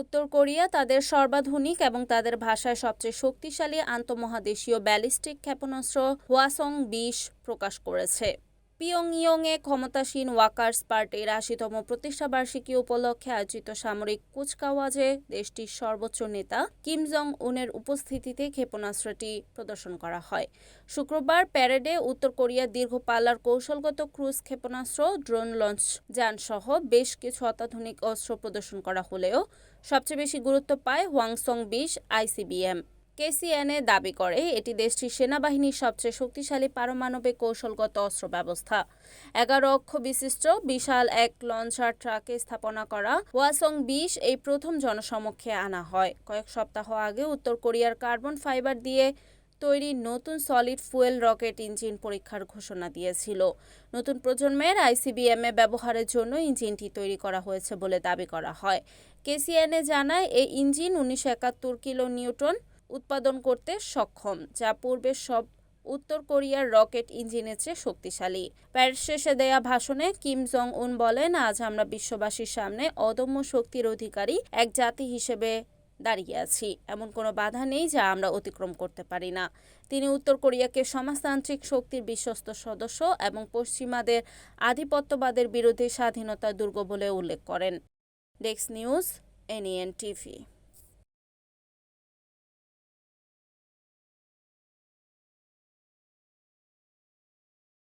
উত্তর কোরিয়া তাদের সর্বাধুনিক এবং তাদের ভাষায় সবচেয়ে শক্তিশালী আন্তঃমহাদেশীয় ব্যালিস্টিক ক্ষেপণাস্ত্র হোয়াসং বিশ প্রকাশ করেছে। পিয়ংইয়ংয়ে ক্ষমতাসীন ওয়াকার্স পার্টির আশিতম প্রতিষ্ঠাবার্ষিকী উপলক্ষে আয়োজিত সামরিক কুচকাওয়াজে দেশটির সর্বোচ্চ নেতা কিম জং উনের উপস্থিতিতে ক্ষেপণাস্ত্রটি প্রদর্শন করা হয়। শুক্রবার প্যারেডে উত্তর কোরিয়ার দীর্ঘ পাল্লার কৌশলগত ক্রুজ ক্ষেপণাস্ত্র, ড্রোন লঞ্চ, যানসহ বেশ কিছু অত্যাধুনিক অস্ত্র প্রদর্শন করা হলেও সবচেয়ে বেশি গুরুত্ব পায় হোয়াংসং বিশ আইসিবিএম। কেসিএনএ দাবি করে, এটি দেশটির সেনাবাহিনীর সবচেয়ে শক্তিশালী পারমাণবিক কৌশলগত অস্ত্র ব্যবস্থা। এগারো অক্ষ বিশিষ্ট বিশাল এক লঞ্চার ট্রাকে স্থাপনা করা ওয়াসং বিশ এই প্রথম জনসমক্ষে আনা হয়। কয়েক সপ্তাহ আগে উত্তর কোরিয়ার কার্বন ফাইবার দিয়ে তৈরি নতুন সলিড ফুয়েল রকেট ইঞ্জিন পরীক্ষার ঘোষণা দিয়েছিল। নতুন প্রজন্মের আইসিবিএমে ব্যবহারের জন্য ইঞ্জিনটি তৈরি করা হয়েছে বলে দাবি করা হয়। কেসিএনএ জানায়, এই ইঞ্জিন উনিশশো একাত্তর কিলো নিউটন উৎপাদন করতে সক্ষম, যা পূর্বের সব উত্তর কোরিয়ার রকেট ইঞ্জিনের চেয়ে শক্তিশালী। প্যারিস শেষে দেয়া ভাষণে কিম জং উন বলেন, আজ আমরা বিশ্ববাসীর সামনে অদম্য শক্তির অধিকারী এক জাতি হিসেবে দাঁড়িয়ে আছি। এমন কোনো বাধা নেই যা আমরা অতিক্রম করতে পারি না। তিনি উত্তর কোরিয়াকে সমাজতান্ত্রিক শক্তির বিশ্বস্ত সদস্য এবং পশ্চিমাদের আধিপত্যবাদের বিরুদ্ধে স্বাধীনতা দুর্গ বলে উল্লেখ করেন। ডেক্স নিউজ, এনইএন টিভি।